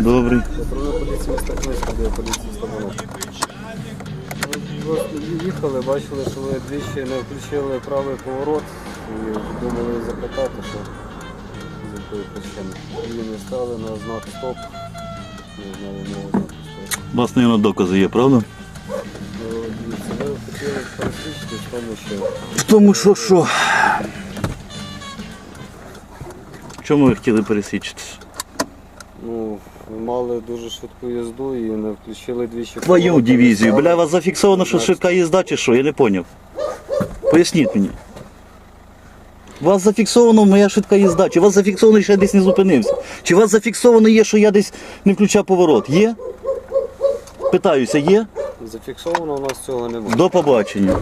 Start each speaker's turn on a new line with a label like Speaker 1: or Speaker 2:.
Speaker 1: Добрий.
Speaker 2: Патрульна поліція міста де поліція Стабанок. Їхали, бачили, що ви двічі не включили правий поворот і думали запитати, що з якої причини. І не стали на знак стоп. Не знаю, мого знаку стоп.
Speaker 1: У вас, мабуть, докази є, правда?
Speaker 2: Ну, дивіться, ви хотіли пересвідчити в тому, що
Speaker 1: В тому, що що? В чому ви хотіли пересвідчитися?
Speaker 2: Ну, мали дуже швидку їзду і не включили двічі
Speaker 1: Твою дивізію. Бля, у вас зафіксовано, що швидка їзда чи що? Я не поняв. Поясніть мені. У вас зафіксовано моя швидка їзда, чи у вас зафіксовано, що я десь не зупинився? Чи у вас зафіксовано є, що я десь не включав поворот? Є? Питаюся, є?
Speaker 2: Зафіксовано у нас цього немає.
Speaker 1: До побачення.